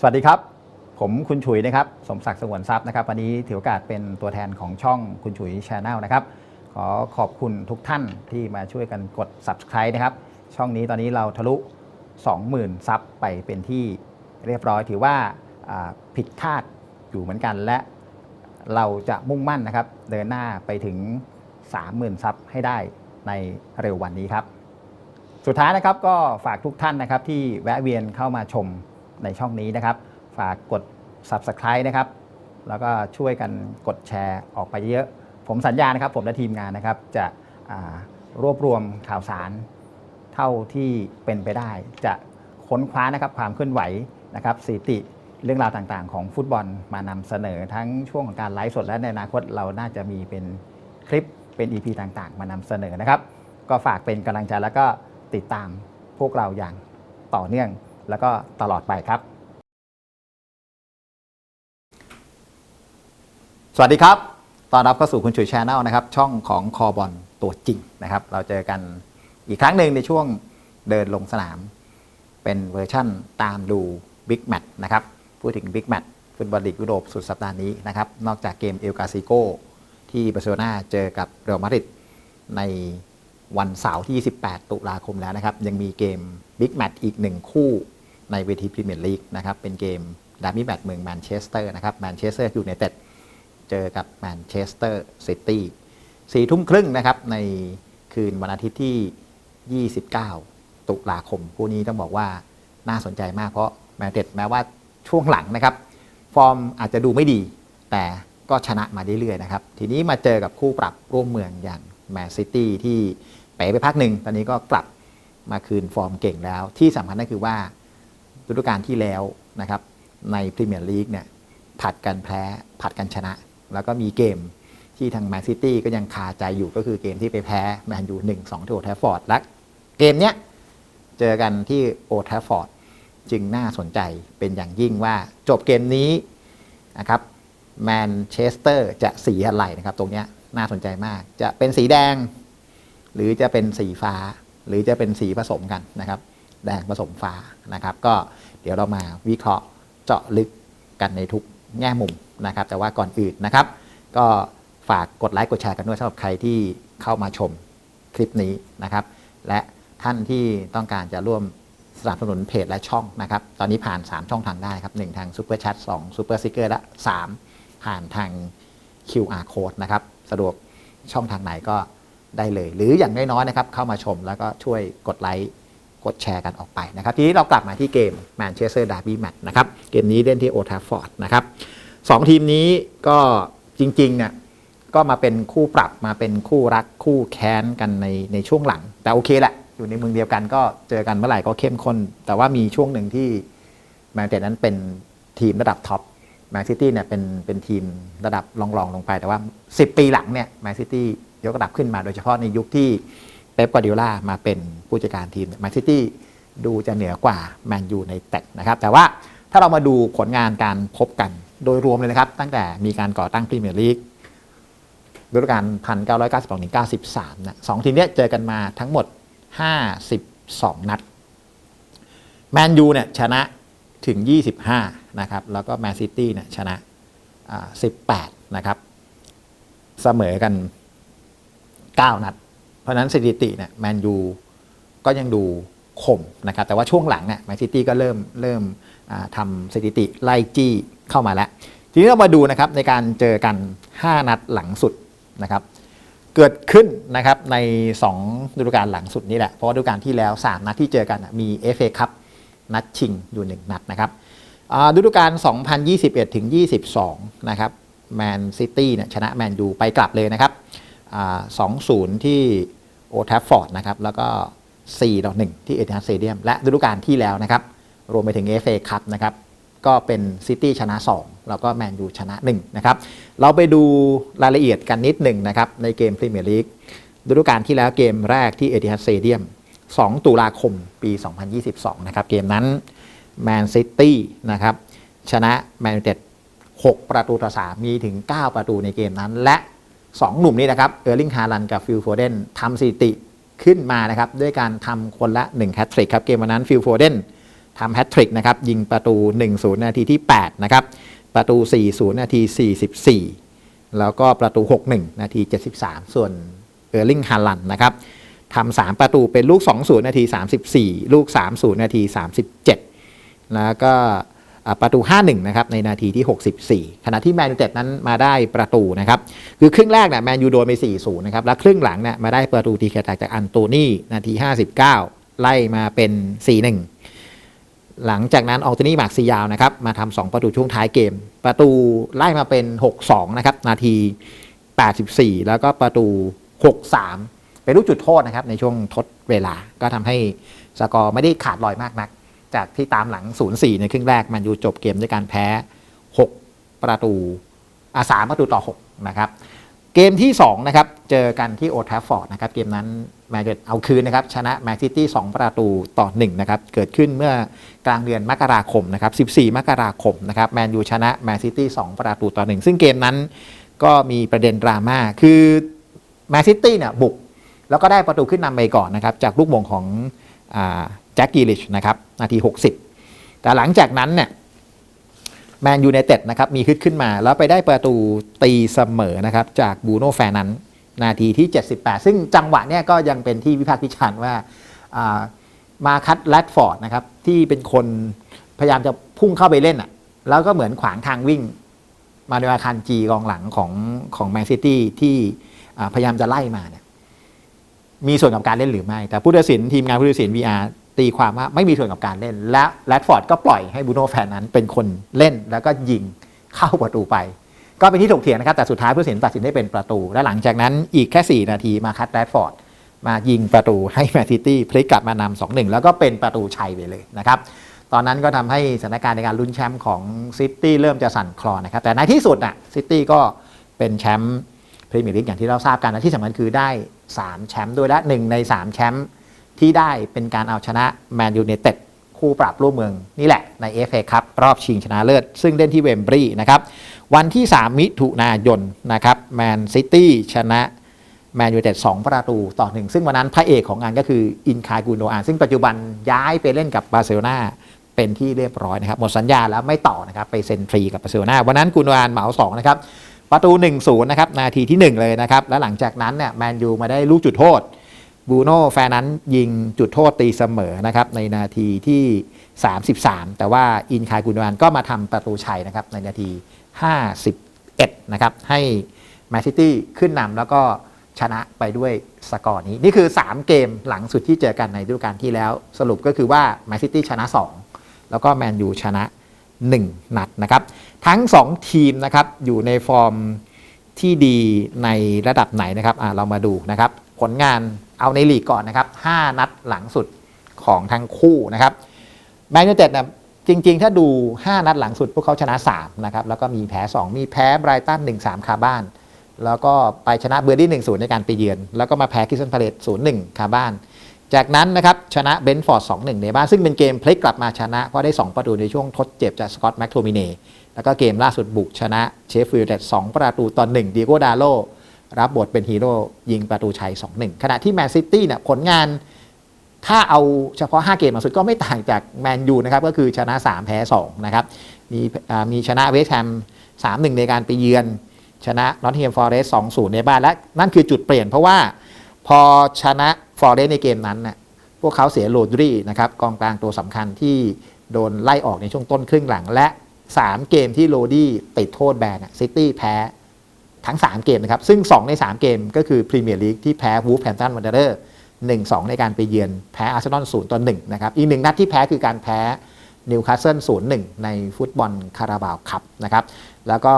สวัสดีครับ ผมคุณฉุยนะครับ สมศักดิ์สงวนทรัพย์นะครับ วันนี้ถือโอกาสเป็นตัวแทนของช่องคุณฉุยชาแนลนะครับ ขอขอบคุณทุกท่านที่มาช่วยกันกด subscribe นะครับ ช่องนี้ตอนนี้เราทะลุ 20,000 ซับไปเป็นที่เรียบร้อยถือว่าผิดคาดอยู่เหมือนกันและเราจะมุ่งมั่นนะครับ เดินหน้าไปถึง 30,000 ซับให้ได้ในเร็ววันนี้ครับ สุดท้ายนะครับก็ฝากทุกท่านนะครับที่แวะเวียนเข้ามาชม ในช่องนี้นะครับ ฝากกด subscribe นะครับ แล้วก็ช่วยกันกดแชร์ออกไปเยอะ ผมสัญญานะครับ ผมและทีมงานนะครับ จะรวบรวมข่าวสาร เท่าที่เป็นไปได้ จะค้นคว้านะครับความเคลื่อนไหวนะครับสถิติเรื่องราวต่างๆ ของฟุตบอลมานำเสนอทั้งช่วงของการไลฟ์สดและในอนาคตเราน่าจะมีเป็นคลิปเป็น EP ต่างๆ มานำเสนอนะครับ ก็ฝากเป็นกำลังใจแล้วก็ติดตามพวกเราอย่างต่อเนื่อง แล้วก็ตลอดไปครับ สวัสดีครับ ตอนรับเข้าสู่คุณฉุยชาแนลนะครับ ช่องของคอบอลตัวจริงนะครับ เราเจอกันอีกครั้งหนึ่งในช่วงเดินลงสนาม เป็นเวอร์ชั่นตามดูบิ๊กแมตช์นะครับ พูดถึงบิ๊กแมตช์ฟุตบอลลีกยุโรปสุดสัปดาห์นี้นะครับ นอกจากเกมเอลกาซิโกที่บาร์เซโลนาเจอกับเรอัลมาดริดในวันเสาร์ที่ 28 ตุลาคมแล้วนะครับ ยังมีเกมบิ๊กแมตช์อีกหนึ่งคู่ ในเวทีพรีเมียร์ลีกนะครับเป็นเกมดาร์บี้แมตช์เมืองแมนเชสเตอร์นะครับแมนเชสเตอร์อยูไนเต็ดเจอกับแมนเชสเตอร์ซิตี้สี่ทุ่มครึ่งนะครับในคืนวันอาทิตย์ที่ 29 ตุลาคมคู่นี้ต้องบอกว่าน่าสนใจมากเพราะแมนเต็ดแม้ว่าช่วงหลังนะครับ ฟอร์มอาจจะดูไม่ดี แต่ก็ชนะมาเรื่อยๆนะครับ ทีนี้มาเจอกับคู่ปรับร่วมเมืองอย่างแมนซิตี้ที่เป๋ไปพักหนึ่ง ตอนนี้ก็กลับมาคืนฟอร์มเก่งแล้ว ที่สำคัญก็คือว่า ฤดูกาลที่แล้วนะครับในพรีเมียร์ลีกเนี่ยผัดกันแพ้ผัดกันชนะ แล้วก็มีเกมที่ทางแมนซิตี้ก็ยังคาใจอยู่ก็คือเกมที่ไปแพ้แมนยูหนึ่งสองที่โอทฟฟอร์ดและเกมเนี้ยเจอกันที่โอทฟฟอร์ดจึงน่าสนใจเป็นอย่างยิ่งว่าจบเกมนี้นะครับแมนเชสเตอร์จะสีอะไรนะครับ ตรงเนี้ยน่าสนใจมาก จะเป็นสีแดง หรือจะเป็นสีฟ้า หรือจะเป็นสีผสมกันนะครับ แดงผสมฟ้านะครับ ก็ ดี๋ยวเรามาวิเคราะห์เจาะลึกกันในทุกแง่มุมนะครับ แต่ว่าก่อนอื่นนะครับ ก็ฝากกดไลค์กดแชร์กันด้วยสำหรับใครที่เข้ามาชมคลิปนี้นะครับ และท่านที่ต้องการจะร่วมสนับสนุนเพจและช่องนะครับ ตอนนี้ผ่าน 3 ช่องทางได้ครับ1ทาง Super Chat 2 Super Sticker และ 3 ผ่านทาง QR Code นะครับ สะดวกช่องทางไหนก็ได้เลย หรืออย่างน้อยๆนะครับ เข้ามาชมแล้วก็ช่วยกดไลค์ ดแชร์กันออกไปนะครับ ทีนี้เรากลับมาที่เกมแมนเชสเตอร์ดาร์บี้แมตช์นะครับ เกมนี้เล่นที่โอท a ฟฟอร์ดนะครับสองทีมนี้ก็จริงๆเนี่ยก็มาเป็นคู่ปรับมาเป็นคู่รักคู่แค้นกันในในช่วงหลัง แต่โอเคแหละ อยู่ในเมืองเดียวกันก็เจอกันเมื่อไหร่ก็เข้มข้น แต่ว่ามีช่วงหนึ่งที่แมนเชสเตอร์นั้นเป็นทีมระดับท็อปแมนซิตี้เนี่ยเป็นเป็นทีมระดับรองๆลงไปแต่ว่า 10 ปีหลังเนี่ยแมนซิตี้ยกระดับขึ้นมาโดยเฉพาะในยุคที่ เป๊ปกวาร์ดิโอลามาเป็นผู้จัดการทีมแมนซิตี้ดูจะเหนือกว่าแมนยูในแตกนะครับแต่ว่าถ้าเรามาดูผลงานการพบกันโดยรวมเลยนะครับ ตั้งแต่มีการก่อตั้งพรีเมียร์ลีกฤดูกาล1992ถึง93นะสองทีมนี้เจอกันมาทั้งหมด 52 นัดแมนยูเนี่ยชนะถึง 25 นะครับ แล้วก็แมนซิตี้เนี่ยชนะ 18 นะครับ เสมอกัน 9 นัด เพราะนั้นสถิติเนี่ยแมนยูก็ยังดูข่มนะครับแต่ว่าช่วงหลังเนี่ยแมนซิตี้ก็เริ่มเริ่มทำสถิติไล่จี้เข้ามาแล้ว ทีนี้เรามาดูนะครับในการเจอกัน 5 นัดหลังสุดนะครับเกิดขึ้นนะครับใน 2 ฤดูกาลหลังสุดนี่แหละ เพราะว่าฤดูกาลที่แล้ว 3 นัดที่เจอกันมี FA คัพนัดชิงอยู่ 1 นัดนะครับฤดูกาล 2021 ถึง 22 นะครับแมนซิตี้เนี่ยชนะแมนยูไปกลับเลยนะครับสองศูนย์ที่ โอทัฟฟอร์ดนะครับแล้วก็ 4 ต่อ 1 ที่เอติฮัดสเตเดียมและฤดูกาลที่แล้วนะครับ รวมไปถึง FA คัพนะครับ ก็เป็นซิตี้ชนะ 2 แล้วก็แมนยูชนะ 1 นะครับ เราไปดูรายละเอียดกันนิดหนึ่งนะครับ ในเกมพรีเมียร์ลีกฤดูกาลที่แล้วเกมแรกที่เอติฮัดสเตเดียม2 ตุลาคมปี 2022 นะครับ เกมนั้นแมนซิตี้นะครับชนะแมนยูเต็ด6ประตูต่อ3มีถึง 9 ประตูในเกมนั้นและ 2 หนุ่มนี้นะครับเออร์ลิงฮาลันกับฟิลโฟเดนทำสถิติขึ้นมานะครับด้วยการทำคนละ1แฮตทริกครับเกมวันนั้นฟิลโฟเดนทำแฮตทริกนะครับยิงประตู 1-0 นาทีที่ 8 นะครับ ประตู 4-0 นาที 44 แล้วก็ประตู 6-1 นาที 73 ส่วนเออร์ลิงฮาลันนะครับทำ3ประตูเป็นลูก 2-0 นาที 34 ลูก 3-0 นาที 37 แล้วก็ ประตู 5-1 นะครับในนาทีที่ 64 ขณะที่แมนยูเต็ดนั้นมาได้ประตูนะครับ คือครึ่งแรกเนี่ยแมนยูโดนไป 4-0 นะครับ แล้วครึ่งหลังเนี่ยมาได้ประตูตีแคแตกจากอันโตนี่นาที 59 ไล่มาเป็น 4-1 หลังจากนั้นอองโตนี่มากซิยาวนะครับมาทำ2ประตูช่วงท้ายเกม ประตูไล่มาเป็น 6-2 นะครับนาที 84 แล้วก็ประตู 6-3 เป็นลูกจุดโทษนะครับในช่วงทดเวลาก็ทำให้สกอร์ไม่ได้ขาดลอยมากนัก จากที่ตามหลัง 0-4 ในครึ่งแรกมันยูจบเกมด้วยการแพ้ 6 ประตูอาสามประตูต่อ 6 นะครับ เกมที่ 2 นะครับ เจอกันที่โอท a ฟฟอร์ดนะครับ เกมนั้นแมนยูเอาคืนนะครับ ชนะแมนซิตี้2ประตูต่อ 1 นะครับ เกิดขึ้นเมื่อกลางเดือนมกราคมนะครับ 14 มกราคมนะครับแมนยูชนะแมนซิตี้2ประตูต่อ 1 ซึ่งเกมนั้นก็มีประเด็นดราม่าคือแมนซิตี้เนี่ยบุก แล้วก็ได้ประตูขึ้นนำไปก่อนนะครับ จากลูกมงของ แจ็คกิลิชนะครับนาที 60 แต่หลังจากนั้นเนี่ยแมนยูไนเต็ดนะครับมีฮึดขึ้นมา แล้วไปได้ประตูตีเสมอนะครับจากบูโน่แฟนั้นนาทีที่ 78 ซึ่งจังหวะเนี่ยก็ยังเป็นที่วิพากษ์วิจารณ์ว่ามาคัตแรดฟอร์ดนะครับที่เป็นคนพยายามจะพุ่งเข้าไปเล่นอะแล้วก็เหมือนขวางทางวิ่ง มาโดยอาคารจีกองหลังของของแมนซิตี้ที่พยายามจะไล่มาเนี่ยมีส่วนกับการเล่นหรือไม่ แต่ผู้ตัดสินทีมงานผู้ตัดสิน VR ตีความว่าไม่มีส่วนกับการเล่น และแรดฟอร์ดก็ปล่อยให้บูโน่แฟนนั้นเป็นคนเล่นแล้วก็ยิงเข้าประตูไป ก็เป็นที่ถกเถียงนะครับ แต่สุดท้ายผู้ตัดสินตัดสินได้เป็นประตู และหลังจากนั้นอีกแค่ 4 นาทีมาคัดแรดฟอร์ดมายิงประตูให้แมนซิตี้พลิกกลับมานำ2-1แล้วก็เป็นประตูชัยไปเลยนะครับตอนนั้นก็ทำให้สถานการณ์ในการลุ้นแชมป์ของซิตี้เริ่มจะสั่นคลอนนะครับแต่ในที่สุดน่ะซิตี้ก็เป็นแชมป์พรีเมียร์ลีกอย่างที่เราทราบกันและที่สำคัญคือได้ 3 แชมป์ด้วยและหนึ่งใน 3 แชมป์ ที่ได้เป็นการเอาชนะแมนยูไนเต็ดคู่ปรับร่วมเมืองนี่แหละใน FA ครับรอบชิงชนะเลิศ ซึ่งเล่นที่เวมบรีนะครับ วันที่ 3 มิถุนายนนะครับแมนซิตี้ชนะแมนยูไนเต็ด2ประตูต่อหนึ่งซึ่งวันนั้นพระเอกของงานก็คืออินคากูโนอานซึ่งปัจจุบันย้ายไปเล่นกับบาร์เซโลนาเป็นที่เรียบร้อยนะครับหมดสัญญาแล้วไม่ต่อนะครับไปเซ็นฟรีกับบาร์เซโลนาวันนั้นกูโนอานเหมา2นะครับประตู1-0นะครับนาทีที่ 1 เลยนะครับแล้วหลังจากนั้นเนี่ยแมนยูมาได้ลูกจุดโทษ บูโน่แฟนนั้น ยิงจุดโทษตีเสมอนะครับในนาทีที่ 33 แต่ว่าอินคากูโนอานก็มาทำประตูชัยนะครับในนาที 51 นะครับ ให้แมนซิตี้ขึ้นนำแล้วก็ชนะไปด้วยสกอร์นี้ นี่คือ 3 เกมหลังสุดที่เจอกันในฤดูกาลที่แล้ว สรุปก็คือว่าแมนซิตี้ชนะ 2 แล้วก็แมนยูชนะ 1 นัดนะครับ ทั้ง 2 ทีมนะครับอยู่ในฟอร์มที่ดีในระดับไหนนะครับเรามาดูนะครับ ผลงาน เอาในลีกก่อนนะครับ 5 นัดหลังสุดของทั้งคู่นะครับแมนยูเต็ดนะจริง ๆ ถ้าดู 5 นัดหลังสุด พวกเขาชนะ3นะครับแล้วก็มีแพ้ 2 มีแพ้ไบรตัน1-3 คาบ้าน แล้วก็ไปชนะเบอร์ดี้1-0 ในการไปเยือน แล้วก็มาแพ้คิสซันพาเลต0-1 คาบ้าน จากนั้นนะครับชนะเบนฟอร์ด2-1 ในบ้าน ซึ่งเป็นเกมพลิกกลับมาชนะ เพราะได้ 2 ประตูในช่วงทดเจ็บจากสกอตต์แม็กโทมิเนแล้วก็เกมล่าสุดบุกชนะเชฟฟิลด์2ประตูต่อ1ดีโกดาโล รับบทเป็นฮีโร่ยิงประตูชัย 2-1 ขณะที่แมนซิตี้เนี่ยผลงานถ้าเอาเฉพาะ 5 เกมมาสุดก็ไม่ต่างจากแมนยูนะครับก็คือชนะ 3 แพ้ 2 นะครับ มีมีชนะเวสต์แฮม 3-1 ในการไปเยือน ชนะนอตเทียมฟอร์เรสต์2-0 ในบ้าน และนั่นคือจุดเปลี่ยนเพราะว่าพอชนะฟอร์เรสต์ในเกมนั้นน่ะพวกเขาเสียโรดรีนะครับกองกลางตัวสำคัญที่โดนไล่ออกในช่วงต้นครึ่งหลังและ 3 เกมที่โรดี้ติดโทษแบนซิตี้แพ้ ทั้ง 3 เกมนะครับ ซึ่ง 2 ใน 3 เกมก็คือพรีเมียร์ลีกที่แพ้วูฟแฮมตันวันเดอร์1-2ในการไปเยือนแพ้อาร์เซนอล0ต่อ1นะครับ อีกหนึ่งนัดที่แพ้คือการแพ้นิวคาสเซิล0-1ในฟุตบอลคาราบาวคัพนะครับ แล้วก็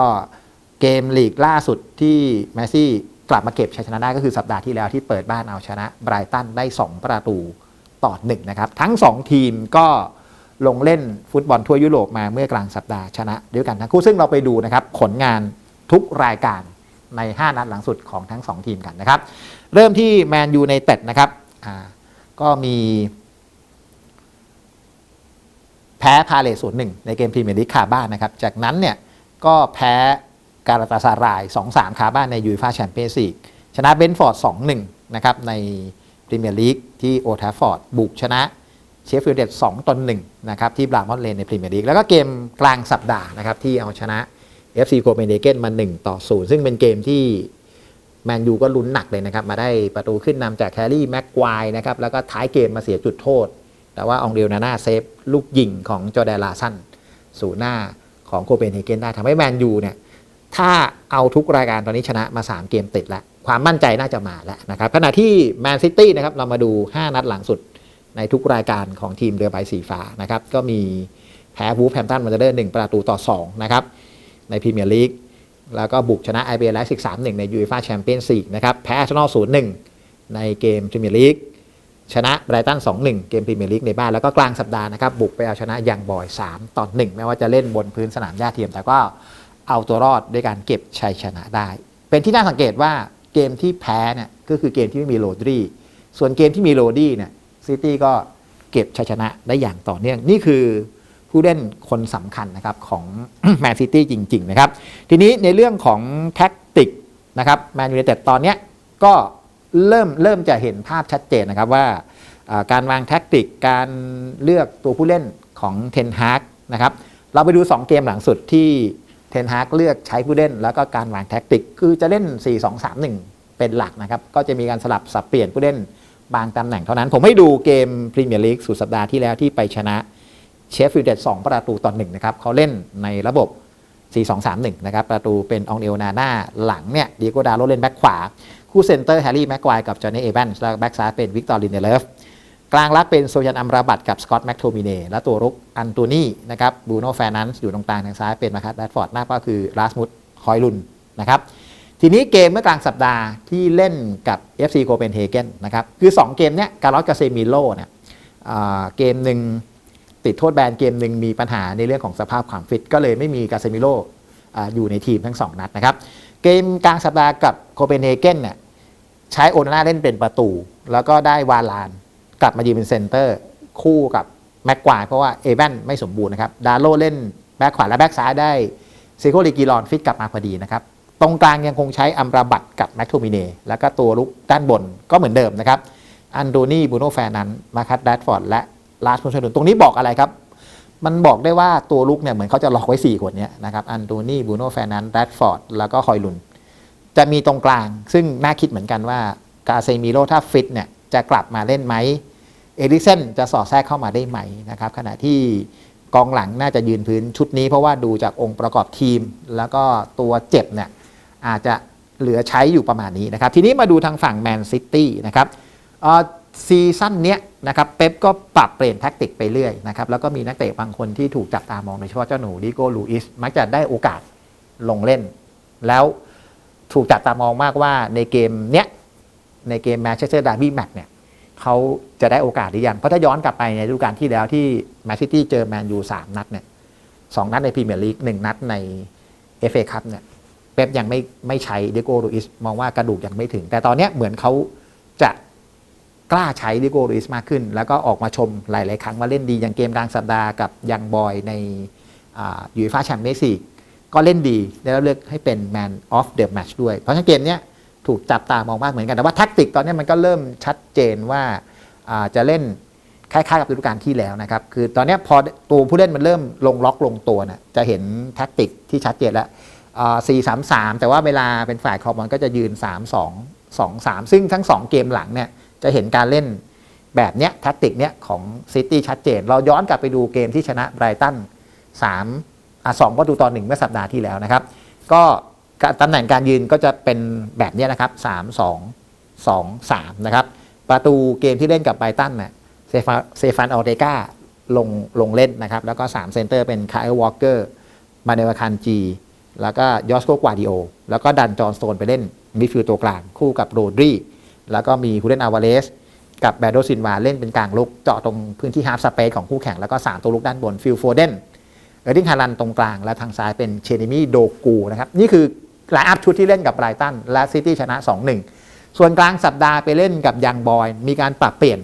เกมลีกล่าสุดที่แมซี่กลับมาเก็บชัยชนะได้ก็คือสัปดาห์ที่แล้วที่เปิดบ้านเอาชนะไบรตันได้ 2 ประตูต่อ1นะครับ ทั้ง 2 ทีมก็ลงเล่นฟุตบอลทั่วยุโรปมาเมื่อกลางสัปดาห์ชนะด้วยกันทั้งคู่ซึ่งเราไปดูนะครับผลงานทุกรายการ ใน 5 นัดหลังสุดของทั้ง 2 ทีมกันนะครับ เริ่มที่แมนยูในเต็ดนะครับก็มี แพ้พาเลสศูนย์หนึ่งในเกมพรีเมียร์ลีกคาบ้านนะครับ จากนั้นเนี่ยก็แพ้การาตาซาราย 2-3 คาบ้านในยูฟ่าแชมเปี้ยนส์ลีกชนะเบนฟอร์ด 2-1 นะครับ ในพรีเมียร์ลีกที่โอทาฟอร์ด บุกชนะเชฟฟิลด์เดสองต่อหนึ่งนะครับ ที่บรามอนเลนในพรีเมียร์ลีกแล้วก็เกมกลางสัปดาห์นะครับ ที่เอาชนะ FC โคเปนเฮเกนมา 1 ต่อ 0 ซึ่งเป็นเกมที่แมนยูก็ลุ้นหนักเลยนะครับ มาได้ประตูขึ้นนำจากแคลรี่แม็กควายนะครับ แล้วก็ท้ายเกมมาเสียจุดโทษ แต่ว่าองเดลนาน่าเซฟลูกยิงของจอแดนลาสันสู่หน้าของโคเปนเฮเกนได้ทำให้แมนยูเนี่ยถ้าเอาทุกรายการตอนนี้ชนะมา 3 เกมติดแล้ว ความมั่นใจน่าจะมาแล้วนะครับขณะที่แมนซิตี้นะครับเรามาดู 5 นัดหลังสุดในทุกรายการของทีมเรือใบสีฟ้านะครับก็มีแพ้วูฟแฮมตันมาเดอร์หนึ่งประตูต่อ2นะครับ ในพรีเมียร์ลีกแล้วก็บุกชนะไอเบรไลซิกสามหนึ่งในยูฟ่าแชมเปี้ยนส์ลีกนะครับแพ้อาร์เซนอลศูนย์หนึ่งในเกมพรีเมียร์ลีกชนะไบรตัน2-1 เกมพรีเมียร์ลีกในบ้าน แล้วก็กลางสัปดาห์นะครับ บุกไปเอาชนะยังบอย 3 ต่อ 1 แม้ว่าจะเล่นบนพื้นสนามหญ้าเทียม แต่ก็เอาตัวรอดด้วยการเก็บชัยชนะได้ เป็นที่น่าสังเกตว่าเกมที่แพ้เนี่ยก็คือเกมที่ไม่มีโรดรีส่วนเกมที่มีโรดี้เนี่ยซิตี้ก็เก็บชัยชนะได้อย่างต่อเนื่องนี่คือ ผู้เล่นคนสำคัญนะครับของแมนซิตี้จริง ๆ นะครับ ทีนี้ในเรื่องของแท็กติกนะครับแมนยู i นเต็ดตอนนี้ก็เริ่มเริ่มจะเห็นภาพชัดเจนนะครับว่าอ่าการวางแท็กติกการเลือกตัวผู้เล่นของเทนฮากนะครับเราไปดู 2 เกมหลังสุดที่เทนฮากเลือกใช้ผู้เล่น แล้วก็การวางแท็กติก คือจะเล่น 4-2-3-1 เป็นหลักนะครับ ก็จะมีการสลับสับเปลี่ยนผู้เล่นบางตำแหน่งเท่านั้น ผมให้ดูเกมพรีเมียร์ลีกสุดสัปดาห์ที่แล้วที่ไปชนะ เชฟฟิลด์เดส2ประตูต่อหนึ่งนะครับเขาเล่นในระบบ 4-2-3-1 นะครับ ประตูเป็นองเอลนาหน่าหลังเนี่ยดีโกดาโลเล่นแบ็คขวา คู่เซนเตอร์แฮร์รี่แม็กควายกับจอห์นนี่เอแวนส์แล้วแบ็กซ้ายเป็นวิกตอร์ลินเดเลฟกลางรับเป็นโซยันอัมราบัตกับสกอตต์แม็กโทมิเน่และตัวรุกอันโตนีนะครับบูโน่แฟนันส์อยู่ตรงกลางทางซ้ายเป็นมาคัตแรดฟอร์ดหน้าก็คือลาสมุดคอยลุนนะครับทีนี้เกมเมื่อกลางสัปดาห์ที่เล่นกับ FC โ o เปนเฮเกนนะครับคือ 2 เกมเนี้ยการ์ลอสกาเซมิโลเนี่ยเกมหนึ่ง ติดโทษแบนเกมหนึ่งมีปัญหาในเรื่องของสภาพความฟิต ก็เลยไม่มีกาเซมิโลออยู่ในทีมทั้ง 2 นัดนะครับ เกมกลางสัปดาห์กับโคเปนเฮเกนเนี่ยใช้โอนาน่าเล่นเป็นประตู แล้วก็ได้วาลาน กลับมายืนเป็นเซนเตอร์คู่กับแม็กควายเพราะว่าเอแวนไม่สมบูรณ์นะครับ ดาโลเล่นแบ็คขวาและแบ็คซ้ายได้ซิโกลิกิลอนฟิตกลับมาพอดีนะครับ ตรงกลางยังคงใช้อัมราบัตกับแม็กโทมิเนแล้วก็ตัวลุกด้านบนก็เหมือนเดิมนะครับ อันโดนี่บูโนแฟนันมาคัตแดดฟอร์ดและ ลาสมุนชนุนตรงนี้บอกอะไรครับ มันบอกได้ว่าตัวลุกเนี่ยเหมือนเขาจะล็อกไว้ 4 คนเนี้ยนะครับอันโดนีบูโนแฟนันแดดฟอร์ดแล้วก็คอยลุน จะมีตรงกลาง ซึ่งน่าคิดเหมือนกันว่ากาเซมิโลถ้าฟิตเนี่ยจะกลับมาเล่นไหมเอริกเซนจะสอดแทรกเข้ามาได้ไหมนะครับขณะที่กองหลังน่าจะยืนพื้นชุดนี้เพราะว่าดูจากองค์ประกอบทีม แล้วก็ตัวเจ็บเนี่ยอาจจะเหลือใช้อยู่ประมาณนี้นะครับ ทีนี้มาดูทางฝั่งแมนซิตี้นะครับ ซีซั่นเนี้ยนะครับเป๊ปก็ปรับเปลี่ยนแท็กติกไปเรื่อยนะครับแล้วก็มีนักเตะบางคนที่ถูกจับตามองโดยเฉพาะเจ้าหนูดิโก้ลูอิสมักจะได้โอกาสลงเล่น แล้วถูกจับตามองมากว่าในเกมเนี้ยในเกมแมนเชสเตอร์ดาร์บี้แมตช์เนี่ยเขาจะได้โอกาสหรือยัง เพราะถ้าย้อนกลับไปในฤดูกาลที่แล้วที่แมนซิตี้เจอแมนยูสามนัดเนี่ยสองนัดในพรีเมียร์ลีกหนึ่งนัดในเอฟเอคัพเนี่ยเป๊ปยังไม่ไม่ใช้เดโก้ลูอิสมองว่ากระดูกยังไม่ถึง แต่ตอนเนี้ยเหมือนเขาจะ กล้าใช้เดโกลูอิสมากขึ้น แล้วก็ออกมาชมหลาย ๆ ครั้งว่าเล่นดีอย่างเกมกลางสัปดาห์กับยังบอยในยูฟ่าแชมเปี้ยนส์ลีกก็เล่นดีได้รับเลือกให้เป็นแมนออฟเดอะแมตช์ด้วย เพราะฉะนั้นเกมเนี้ยถูกจับตามองมากเหมือนกัน แต่ว่าแท็กติกตอนนี้มันก็เริ่มชัดเจนว่าจะเล่นคล้ายๆกับฤดูกาลที่แล้วนะครับ คือตอนนี้พอตัวผู้เล่นมันเริ่มลงล็อกลงตัวนะจะเห็นแท็กติกที่ชัดเจนแล้วสี่สามสามแต่ว่าเวลาเป็นฝ่ายคอมอนก็จะยืน3 2 2 3ซึ่งทั้ง2เกมหลังเนี่ย จะเห็นการเล่นแบบเนี้ยแท็กติกเนี้ยของซิตี้ชัดเจน เราย้อนกลับไปดูเกมที่ชนะไบรตัน3อะ2ประตูต่อ1เมื่อสัปดาห์ที่แล้วนะครับ ก็ตำแหน่งการยืนก็จะเป็นแบบนี้นะครับ3 2 2 3นะครับ ประตูเกมที่เล่นกับไบรตันเนี่ยเซฟาเซฟานออเดกาลงลงเล่นนะครับ แล้วก็3เซนเตอร์เป็นคา y วอลเกอร์มาเนวาคันจี แล้วก็ยอสโกกวาดิโอ แล้วก็ดันจอห์นสโตนไปเล่นมิดฟิลด์ตัวกลาง คู่กับโรดรี แล้วก็มีฮูเดนอาวาเลสกับแบรโดซินวาเล่นเป็นกลางลุกเจาะตรงพื้นที่ฮาร์ฟสเปซของคู่แข่ง แล้วก็ 3 ตัวลุกด้านบนฟิลโฟเดนเออร์ดิงฮารันตรงกลาง และทางซ้ายเป็นเชนิมิโดกูนะครับ นี่คือไลน์อัพชุดที่เล่นกับไบรตันและซิตี้ชนะ 2-1 ส่วนกลางสัปดาห์ไปเล่นกับยังบอย มีการปรับเปลี่ยน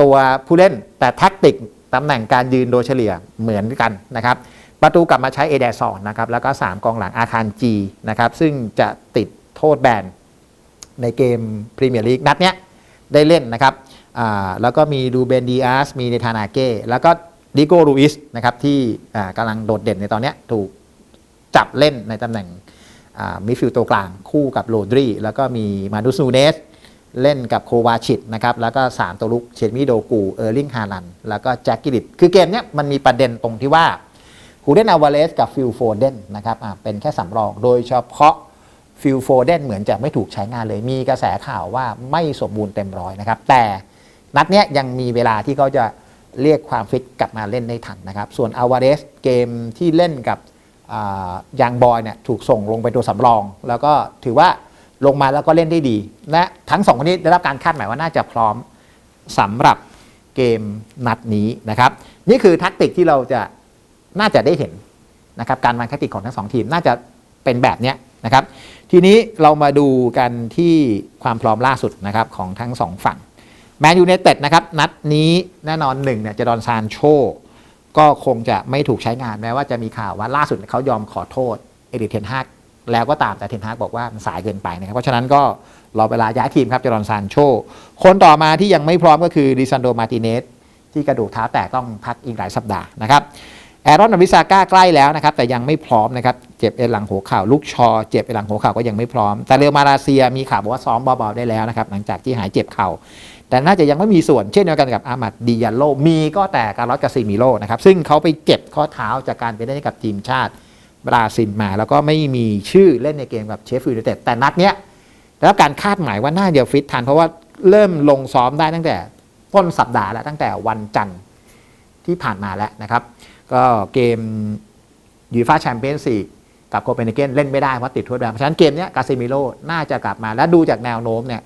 ตัวผู้เล่นแต่แท็กติกตำแหน่งการยืนโดยเฉลี่ยเหมือนกันนะครับประตูกลับมาใช้เอเดซอนนะครับแล้วก็ 3 กองหลังอาคารจีนะครับซึ่งจะติดโทษแบน ในเกมพรีเมียร์ลีกนัดเนี้ยได้เล่นนะครับแล้วก็มีดูเบนดีอาสมีเนธานาเก้แล้วก็ดิโกรูอิสนะครับที่กำลังโดดเด่นในตอนเนี้ยถูกจับเล่นในตำแหน่งมิดฟิลด์ตัวกลางคู่กับโรดรีแล้วก็มีมาดุสนูเนสเล่นกับโควาชิตนะครับแล้วก็ 3 ตัวลุกเชนมิโดกู เออร์ลิงฮาลัน แล้วก็แจ็คกิลิตคือเกมเนี้ยมันมีประเด็นตรงที่ว่าฮูเดนอาวาเลสกับฟิลโฟเดนนะครับเป็นแค่สำรองโดยเฉพาะ ฟิลโฟเดนเหมือนจะไม่ถูกใช้งานเลย มีกระแสข่าวว่าไม่สมบูรณ์เต็มร้อยนะครับ แต่นัดเนี้ยยังมีเวลาที่เขาจะเรียกความฟิตกลับมาเล่นได้ทันนะครับ ส่วนอาวาเลสเกมที่เล่นกับอ่ายังบอยเนี่ยถูกส่งลงไปตัวสำรอง แล้วก็ถือว่าลงมาแล้วก็เล่นได้ดี และทั้งสองคนนี้ได้รับการคาดหมายว่าน่าจะพร้อมสำหรับเกมนัดนี้นะครับ นี่คือทักติกที่เราจะน่าจะได้เห็นนะครับการวางแทักติกของทั้งสองทีมน่าจะเป็นแบบเนี้ย นะครับ ทีนี้เรามาดูกันที่ความพร้อมล่าสุดนะครับของทั้งสองฝั่งแมนยูเนเต็ดนะครับนัดนี้แน่นอนหนึ่งเนี่ยจะดอนซานโชก็คงจะไม่ถูกใช้งานแม้ว่าจะมีข่าวว่าล่าสุดเขายอมขอโทษเอริเทนฮากแล้วก็ตามแต่เทนฮากบอกว่ามันสายเกินไปนะครับ เพราะฉะนั้นก็รอเวลาย้ายทีมครับเจรอนซานโช คนต่อมาที่ยังไม่พร้อมก็คือดิซันโดมาติเนสที่กระดูกเท้าแตกต้องพักอีกหลายสัปดาห์นะครับ แอรอนอวิซาก้าใกล้แล้วนะครับแต่ยังไม่พร้อมนะครับเจ็บเอ็นหลังหัวเข่าลูกชอ เจ็บเอ็นหลังหัวเข่าก็ยังไม่พร้อม แต่เรอัลมาเลเซียมีข่าวบอกว่าซ้อมเบาๆได้แล้วนะครับหลังจากที่หายเจ็บเข่า แต่น่าจะยังไม่มีส่วนเช่นเดียวกันกับอามัดดิยาโลมีก็แต่การลอสกาซิมิโลนะครับซึ่งเขาไปเจ็บข้อเท้าจากการไปเล่นกับทีมชาติบราซิลมา แล้วก็ไม่มีชื่อเล่นในเกมกับเชฟฟิลด์เต็ดแต่นัดเนี้ยได้รับการคาดหมายว่าน่าจะฟิตทันเพราะว่าเริ่มลงซ้อมได้ตั้งแต่ต้นสัปดาห์แล้วตั้งแต่วันจันทร์ที่ผ่านมาแล้วนะครับ ก็เกมยูฟ่าแชมเปี้ยนส์ลีกกับโคเปนเฮเกนเล่นไม่ได้เพราะติดถ้วยแดงเพราะฉะนั้นเกมนี้กาเซมิโลน่าจะกลับมาและดูจากแนวโน้มเนี่ย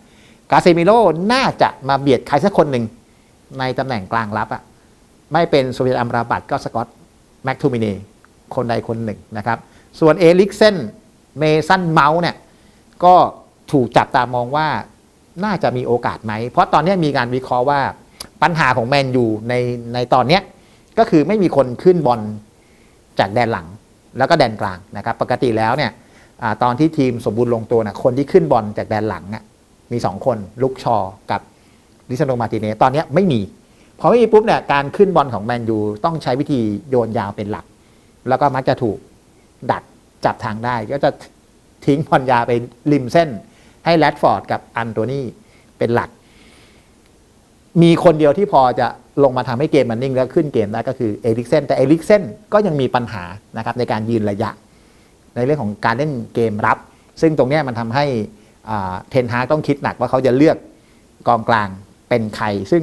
กาเซมิโลน่าจะมาเบียดใครสักคนหนึ่งในตำแหน่งกลางรับอะไม่เป็นโซเวียตอัมราบัตก็สกอตแม็กทูมินีคนใดคนหนึ่งนะครับ ส่วนเอลิกเซนเมสันเมาส์เนี่ยก็ถูกจับตามองว่าน่าจะมีโอกาสไหม เพราะตอนนี้มีการวิเคราะห์ว่าปัญหาของแมนยูในในตอนเนี้ย ก็คือไม่มีคนขึ้นบอลจากแดนหลังแล้วก็แดนกลางนะครับปกติแล้วเนี่ยอตอนที่ทีมสมบูรณ์ลงตัวนะคนที่ขึ้นบอลจากแดนหลังอะมี 2 คนลุกชอกับลิซานโดมาติเนสตอนนี้ไม่มี พอไม่มีปุ๊บเนี่ยการขึ้นบอลของแมนยูต้องใช้วิธีโยนยาวเป็นหลัก แล้วก็มักจะถูกดักจับทางได้ ก็จะทิ้งบอลยาวไปริมเส้น ให้แรดฟอร์ดกับอันโตนีเป็นหลัก มีคนเดียวที่พอจะ ลงมาทำให้เกมมันนิ่งแล้วขึ้นเกมได้ก็คือเอริกเซนแต่เอริกเซนก็ยังมีปัญหานะครับในการยืนระยะ ในเรื่องของการเล่นเกมรับ ซึ่งตรงนี้มันทำให้เทนฮากต้องคิดหนักว่าเขาจะเลือกกองกลางเป็นใคร ซึ่ง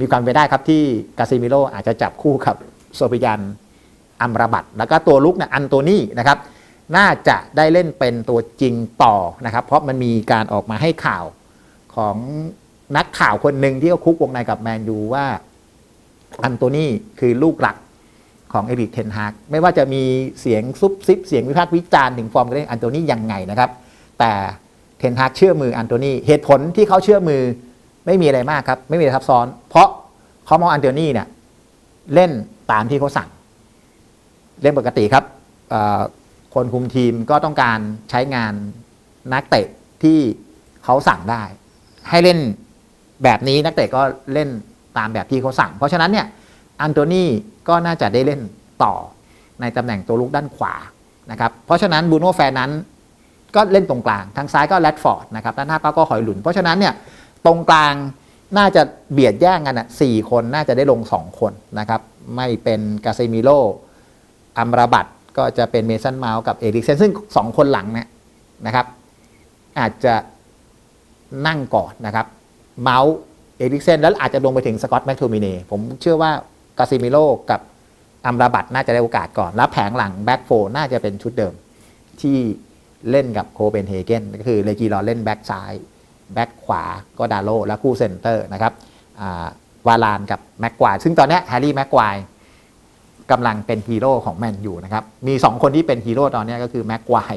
มีความเป็นได้ครับที่กาซิมิโลอาจจะจับคู่กับโซบิยันอัมราบัตแล้วก็ตัวลุกเนี่ยอันโตนี่นะครับน่าจะได้เล่นเป็นตัวจริงต่อนะครับ เพราะมันมีการออกมาให้ข่าวของนักข่าวคนหนึ่งที่เขาคุกวงในกับแมนยูว่า อันโตนี่คือลูกหลักของเอริกเทนฮากไม่ว่าจะมีเสียงซุบซิบเสียงวิพากษ์วิจารณ์ถึงฟอร์มการเล่นอันโตนี่ยังไงนะครับ แต่เทนฮากเชื่อมืออันโตนี่เหตุผลที่เขาเชื่อมือไม่มีอะไรมากครับไม่มีอะไรซับซ้อน เพราะเขามองอันโตนี่เนี่ยเล่นตามที่เขาสั่ง เล่นปกติครับคนคุมทีมก็ต้องการใช้งานนักเตะที่เขาสั่งได้ ให้เล่นแบบนี้นักเตะก็เล่น ตามแบบที่เขาสั่ง เพราะฉะนั้นเนี่ยอันโตนี่ก็น่าจะได้เล่นต่อในตำแหน่งตัวลุกด้านขวานะครับเพราะฉะนั้นบูโน่แฟนนั้นก็เล่นตรงกลาง ทางซ้ายก็แรดฟอร์ดนะครับด้านหน้าก็ก็หอยหลุน เพราะฉะนั้นเนี่ยตรงกลางน่าจะเบียดแย่งกันอะสี่คนน่าจะได้ลง 2 คนนะครับไม่เป็นกาเซมิโลอัมราบัตก็จะเป็นเมสันเมาส์กับเอริกเซนซึ่ง 2 คนหลังเนี่ยนะครับอาจจะนั่งก่อนนะครับเมาส์ เอริกเซนแล้วอาจจะลงไปถึงสกอตแมคโทมิเนผมเชื่อว่ากาเซมิโลกับอัมราบัตน่าจะได้โอกาสก่อน แล้วแผงหลังแบ็กโฟน่าจะเป็นชุดเดิมที่เล่นกับโคเปนเฮเกนก็คือเลกีรอเล่นแบ็กซ้ายแบ็กขวาก็ดาโลและคู่เซนเตอร์นะครับวาลานกับแม็กควายซึ่งตอนนี้แฮร์รี่แม็กควายกำลังเป็นฮีโร่ของแมนอยู่นะครับ มี 2 คนที่เป็นฮีโร่ตอนนี้ก็คือแม็กควาย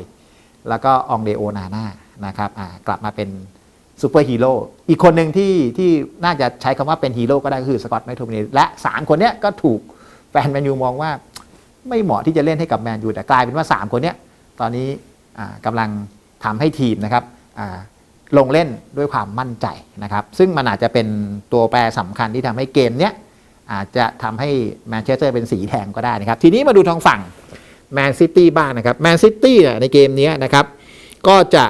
แล้วก็องเดโอนาน่านะครับกลับมาเป็น ซูเปอร์ฮีโร่อีกคนหนึ่งที่ที่น่าจะใช้คำว่าเป็นฮีโร่ก็ได้ก็คือสกอตแมคโทมินีและ 3 คนเนี้ยก็ถูกแฟนแมนยูมองว่า ไม่เหมาะที่จะเล่นให้กับแมนยูแต่กลายเป็นว่า 3 คนเนี้ยตอนนี้กำลังทำให้ทีมนะครับลงเล่นด้วยความมั่นใจนะครับ ซึ่งมันอาจจะเป็นตัวแปรสำคัญที่ทำให้เกมเนี้ยอาจจะทำให้แมนเชสเตอร์เป็นสีแทงก็ได้นะครับ ทีนี้มาดูทางฝั่งแมนซิตี้บ้างนะครับแมนซิตี้ในเกมนี้นะครับก็จะ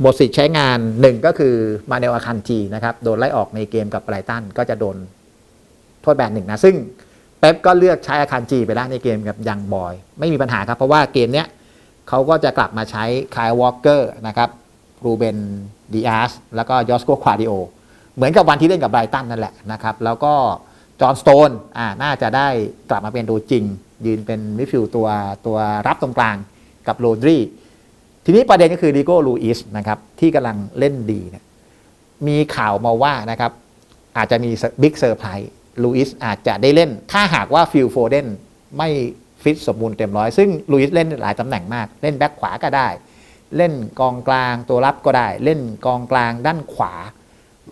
หมดสิทธิ์ใช้งานหนึ่งก็คือมาเนลอาคันจีนะครับ โดนไล่ออกในเกมกับไบรตันก็จะโดนโทษแบนหนึ่งนะ ซึ่งเป๊ปก็เลือกใช้อาคันจีไปแล้วในเกมกับยังบอย ไม่มีปัญหาครับ เพราะว่าเกมเนี้ยเขาก็จะกลับมาใช้คายวอลเกอร์นะครับรูเบนดีอาสแล้วก็ยอสโกควาดิโอเหมือนกับวันที่เล่นกับไบรตันนั่นแหละนะครับ แล้วก็จอห์นสโตนอ่าน่าจะได้กลับมาเป็นตัวจริง ยืนเป็นมิดฟิลด์ตัวตัวรับตรงกลางกับโรดรี ทีนี้ประเด็นก็คือดิโก้ลูอิสนะครับที่กำลังเล่นดีเนี่ยมีข่าวมาว่านะครับอาจจะมีบิ๊กเซอร์ไพรส์ลูอิสอาจจะได้เล่น ถ้าหากว่าฟิลโฟเดนไม่ฟิตสมบูรณ์เต็มร้อย ซึ่งลูอิสเล่นหลายตำแหน่งมาก เล่นแบ็คขวาก็ได้ เล่นกองกลางตัวรับก็ได้ เล่นกองกลางด้านขวา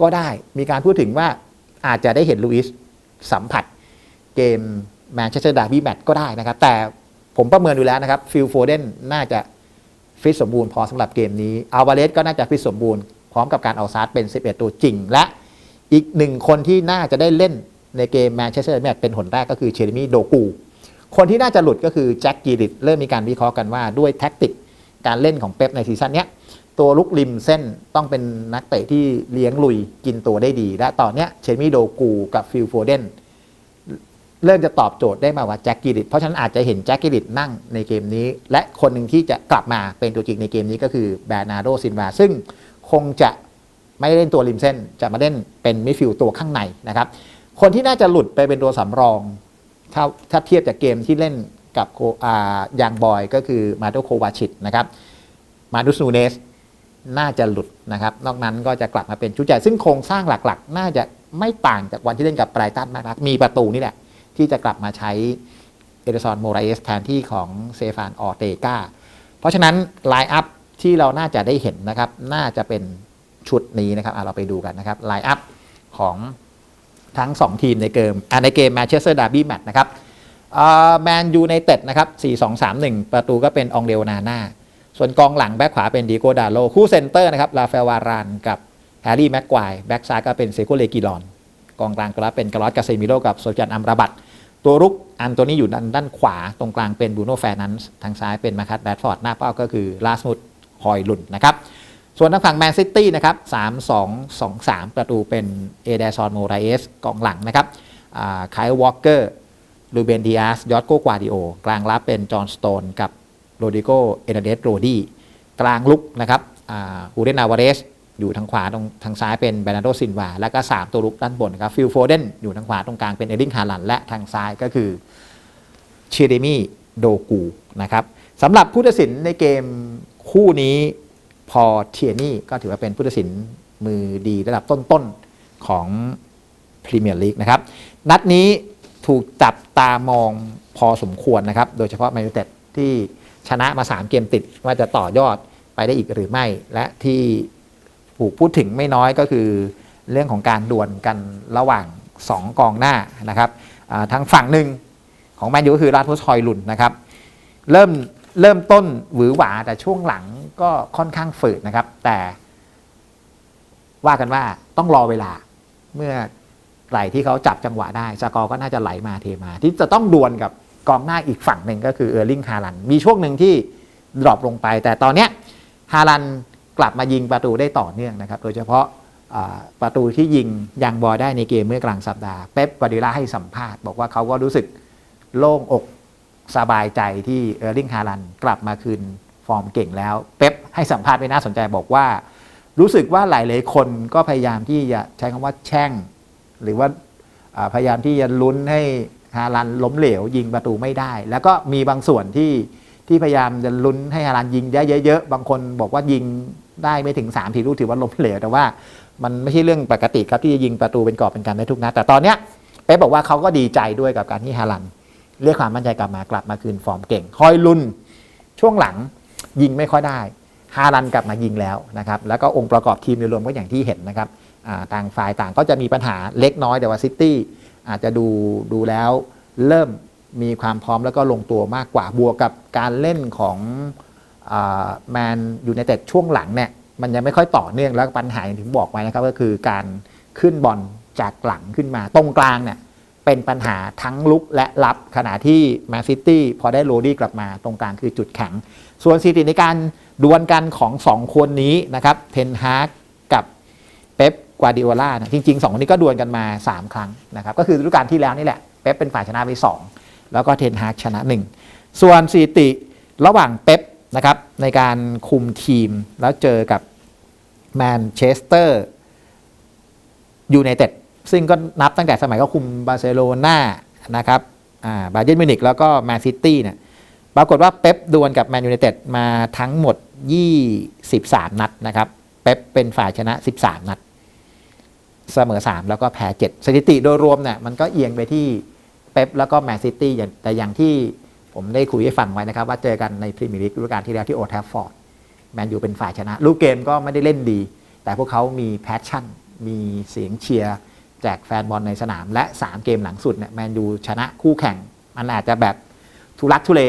ก็ได้ มีการพูดถึงว่าอาจจะได้เห็นลูอิสสัมผัสเกมแมนเชสเตอร์ดาร์บี้แมตช์ก็ได้นะครับ แต่ผมประเมินดูแล้วนะครับฟิลโฟเดนน่าจะ ฟิตสมบูรณ์พอสำหรับเกมนี้อัลวาเลสก็น่าจะฟิตสมบูรณ์พร้อมกับการเอาซาร์เป็น 11 ตัวจริง และอีกหนึ่งคนที่น่าจะได้เล่นในเกมแมนเชสเตอร์แมตเป็นหนแรกก็คือเชเรมีโดกู คนที่น่าจะหลุดก็คือแจ็คกีริตเริ่มมีการวิเคราะห์กันว่าด้วยแท็กติกการเล่นของเป๊ปในซีซั่นนี้ตัวลุกริมเส้นต้องเป็นนักเตะที่เลี้ยงลุยกินตัวได้ดี และตอนนี้เชเรมีโดกูกับฟิลโฟเดน เริ่มจะตอบโจทย์ได้มาว่าแจ็คกิริตเพราะฉะนั้นอาจจะเห็นแจ็คกิริตนั่งในเกมนี้ และคนหนึ่งที่จะกลับมาเป็นตัวจริงในเกมนี้ก็คือแบรนาโดซินวาซึ่งคงจะไม่ได้เล่นตัวริมเส้น จะมาเล่นเป็นมิดฟิลด์ตัวข้างในนะครับ คนที่น่าจะหลุดไปเป็นตัวสำรองถ้าถ้าเทียบจากเกมที่เล่นกับโอายางบอยก็คือมาโดโควาชิตนะครับ มาดุสนูเนสน่าจะหลุดนะครับ นอกนั้นก็จะกลับมาเป็นชุดใหญ่ซึ่งโครงสร้างหลักๆ น่าจะไม่ต่างจากวันที่เล่นกับไบรตันมากนักมีประตูนี่แหละ ที่จะกลับมาใช้เอเดซอนโมไรเอสแทนที่ของเซฟานออเตกาเพราะฉะนั้นไลน์อัพที่เราน่าจะได้เห็นนะครับ น่าจะเป็นชุดนี้นะครับเราไปดูกันนะครับไลน์อัพของทั้ง 2 ทีมในเกมในเกมแมนเชสเตอร์ดาร์บี้แมตช์นะครับแมนยูในเต็ดนะครับ4-2-3-1 ประตูก็เป็นองเดลนาน่าส่วนกองหลังแบ็คขวาเป็นดีโกดาโล คู่เซนเตอร์นะครับลาเฟลวารานกับแฮร์รี่แม็กควายแบ็กซ้ายก็เป็นเซโกเลกิลอน กองกลางก็รับเป็นกาลอสกาเซมิโลกับโซจันอัมราบัต ตัวรุกอันตัวนี้อยู่ด้านด้านขวาตรงกลางเป็นบูโน่แฟร์นันส์ทางซ้ายเป็นมาคัตแบดฟอร์ดหน้าเป้าก็คือลาสมุดฮอยลุนนะครับส่วนทางฝั่งแมนซิตี้นะครับ3 2 2 3ประตูเป็นเอเดซอนโมราเอสกองหลังนะครับคายวอลเกอร์ลูเบนดิอาสยอตโกกวาดิโอกลางรับเป็นจอห์นสโตนกับโรดิโกเอเนเดสโรดี้กลางลุกนะครับฮูเดนาวาเรส อยู่ทางขวาตรงทางซ้ายเป็นเบรนาโดซินวา แล้วก็ 3 ตัวลุกด้านบนครับฟิลโฟเดนอยู่ทางขวาตรงกลางเป็นเอริงฮาลัน และทางซ้ายก็คือเชเดมีโดกูนะครับสำหรับผู้ตัดสินในเกมคู่นี้พอเทียนี่ก็ถือว่าเป็นผู้ตัดสินมือดีระดับต้นๆของพรีเมียร์ลีกนะครับนัดนี้ถูกจับตามองพอสมควรนะครับ โดยเฉพาะแมนยูเต็ดที่ชนะมา 3 เกมติดว่าจะต่อยอดไปได้อีกหรือไม่ และที่ ถูกพูดถึงไม่น้อยก็คือเรื่องของการดวลกันระหว่าง 2 กองหน้านะครับทางฝั่งหนึ่งของแมนยูก็คือราดพุสฮอยลุนนะครับ เริ่มเริ่มต้นหวือหวาแต่ช่วงหลังก็ค่อนข้างฝืดนะครับ แต่ว่ากันว่าต้องรอเวลาเมื่อไหลที่เขาจับจังหวะได้สกอร์ก็น่าจะไหลมาเทมา ที่จะต้องดวลกับกองหน้าอีกฝั่งหนึ่งก็คือเออร์ลิงฮาลัน มีช่วงหนึ่งที่ดรอปลงไป แต่ตอนเนี้ยฮาลัน กลับมายิงประตูได้ต่อเนื่องนะครับ โดยเฉพาะประตูที่ยิงยังบอลได้ในเกมเมื่อกลางสัปดาห์เป๊ปกวาดิโอลาให้สัมภาษณ์บอกว่าเขาก็รู้สึกโล่งอกสบายใจที่เออร์ลิงฮาลันกลับมาคืนฟอร์มเก่งแล้ว เป๊ปให้สัมภาษณ์ไม่น่าสนใจบอกว่า รู้สึกว่าหลายๆคนก็พยายามที่จะใช้คำว่าแช่ง หรือว่าพยายามที่จะลุ้นให้ฮาลันล้มเหลว ยิงประตูไม่ได้ แล้วก็มีบางส่วนที่ที่พยายามจะลุ้นให้ฮาลันยิงเยอะๆบางคนบอกว่ายิง ได้ไม่ถึง3ทีลูกถือว่าล้มเหลวแต่ว่า มันไม่ใช่เรื่องปกติครับที่จะยิงประตูเป็นกอบเป็นการได้ทุกนัดแต่ตอนเนี้ยเป๊ปบอกว่าเขาก็ดีใจด้วยกับการที่ฮาลันเรียกความมั่นใจกลับมากลับมาคืนฟอร์มเก่ง คอยลุนช่วงหลังยิงไม่ค่อยได้ฮาลันกลับมายิงแล้วนะครับแล้วก็องค์ประกอบทีมโดยรวมก็อย่างที่เห็นนะครับต่างฝ่ายต่างก็จะมีปัญหาเล็กน้อยแต่ว่าซิตี้อาจจะดูดูแล้วเริ่มมีความพร้อมแล้วก็ลงตัวมากกว่าบวกกับการเล่นของ แมนยูไนเต็ดช่วงหลังเนี่ยมันยังไม่ค่อยต่อเนื่องแล้วปัญหาอย่างที่บอกไว้นะครับก็คือการขึ้นบอลจากหลังขึ้นมาตรงกลางเนี่ยเป็นปัญหาทั้งลุกและรับขณะที่แมนซิตี้พอได้โรดี้กลับมาตรงกลางคือจุดแข็ง ส่วนสถิติในการดวลกันของ 2 คนนี้นะครับเทนฮากกับเป๊ปกวาดิโอลานะจริง ๆ 2 คนนี้ก็ดวลกันมา 3 ครั้งนะครับก็คือฤดูกาลที่แล้วนี่แหละเป๊ปเป็นฝ่ายชนะไป 2 แล้วก็เทนฮากชนะ 1 ส่วนสถิติระหว่างเป๊ป นะครับในการคุมทีมแล้วเจอกับแมนเชสเตอร์ยูไนเต็ดซึ่งก็นับตั้งแต่สมัยก็คุมบาร์เซโลนานะครับบาเยร์นมิวนิกแล้วก็แมนซิตี้เนี่ยปรากฏว่าเป๊ปดวลกับแมนยูไนเต็ดมาทั้งหมด 23 นัดนะครับเป๊ปเป็นฝ่ายชนะ 13 นัด เสมอ 3 แล้วก็แพ้ 7 สถิติโดยรวมเนี่ยมันก็เอียงไปที่เป๊ปแล้วก็แมนซิตี้แต่อย่างที่ ผมได้คุยให้ฟังไว้นะครับ ว่าเจอกันในพรีเมียร์ลีกฤดูกาลที่แล้วที่โอทัฟฟอร์ดแมนยูเป็นฝ่ายชนะลูกเกมก็ไม่ได้เล่นดี แต่พวกเขามีแพชชั่น มีเสียงเชียร์จากแฟนบอลในสนาม และ 3 เกมหลังสุดเนี่ยแมนยูชนะคู่แข่ง มันอาจจะแบบทุลักทุเล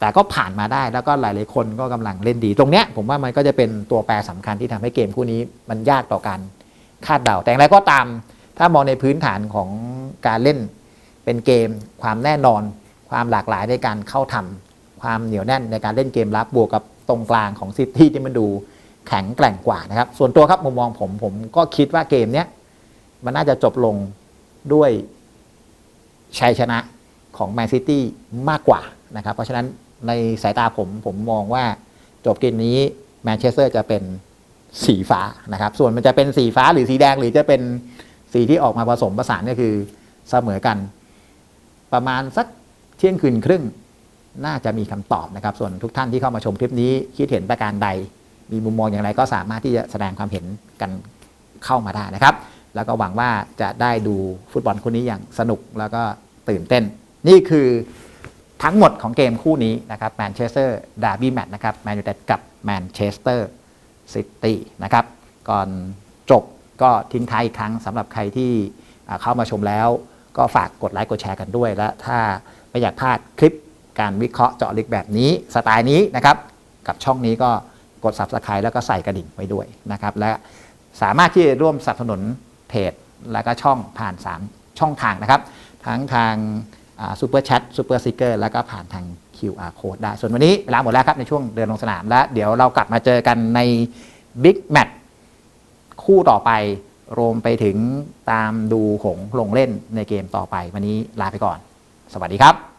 แต่ก็ผ่านมาได้แล้วก็หลายๆคนก็กำลังเล่นดี ตรงเนี้ยผมว่ามันก็จะเป็นตัวแปรสำคัญที่ทำให้เกมคู่นี้มันยากต่อการคาดเดา แต่อย่างไรก็ตาม ถ้ามองในพื้นฐานของการเล่นเป็นเกมความแน่นอน ความหลากหลายในการเข้าทำความเหนียวแน่นในการเล่นเกมรับบวกกับตรงกลางของซิตี้ที่มันดูแข็งแกร่งกว่านะครับ ส่วนตัวครับมุมมองผมผมก็คิดว่าเกมเนี้ยมันน่าจะจบลงด้วยชัยชนะของแมนซิตี้มากกว่านะครับ เพราะฉะนั้นในสายตาผมผมมองว่าจบเกมนี้แมนเชสเตอร์จะเป็นสีฟ้านะครับ ส่วนมันจะเป็นสีฟ้าหรือสีแดงหรือจะเป็นสีที่ออกมาผสมผสานก็คือเสมอกัน ประมาณสัก ที่ยงคืนครึ่งน่าจะมีคำตอบนะครับ ส่วนทุกท่านที่เข้ามาชมคลิปนี้คิดเห็นประการใด มีมุมมองอย่างไรก็สามารถที่จะแสดงความเห็นกันเข้ามาได้นะครับ แล้วก็หวังว่าจะได้ดูฟุตบอลคู่นี้อย่างสนุกแล้วก็ตื่นเต้น นี่คือทั้งหมดของเกมคู่นี้นะครับแมนเชสเตอร์ดาร์บี้แมตช์นะครับแมนยูไนเต็ดกับแมนเชสเตอร์ซิตี้นะครับก่อนจบก็ทิ้งท้ายอีกครั้งสำหรับใครที่เข้ามาชมแล้ว ก็ฝากกดไลค์กดแชร์กันด้วยและถ้า ไม่อยากพลาดคลิปการวิเคราะห์เจาะลึกแบบนี้สไตล์นี้นะครับ กับช่องนี้ก็กด subscribe แล้วก็ใส่กระดิ่งไว้ด้วยนะครับ และสามารถที่จะร่วมสนับสนุนเพจและก็ช่องผ่าน 3 ช่องทางนะครับ ทั้งทางซูเปอร์แชทซูเปอร์ซิกเกอร์แล้วก็ผ่านทาง QR Code ได้ ส่วนวันนี้เวลาหมดแล้วครับ ในช่วงเดินลงสนาม และเดี๋ยวเรากลับมาเจอกันใน Big Match คู่ต่อไปรวมไปถึงตามดูหงลงเล่นในเกมต่อไป วันนี้ลาไปก่อน สวัสดีครับ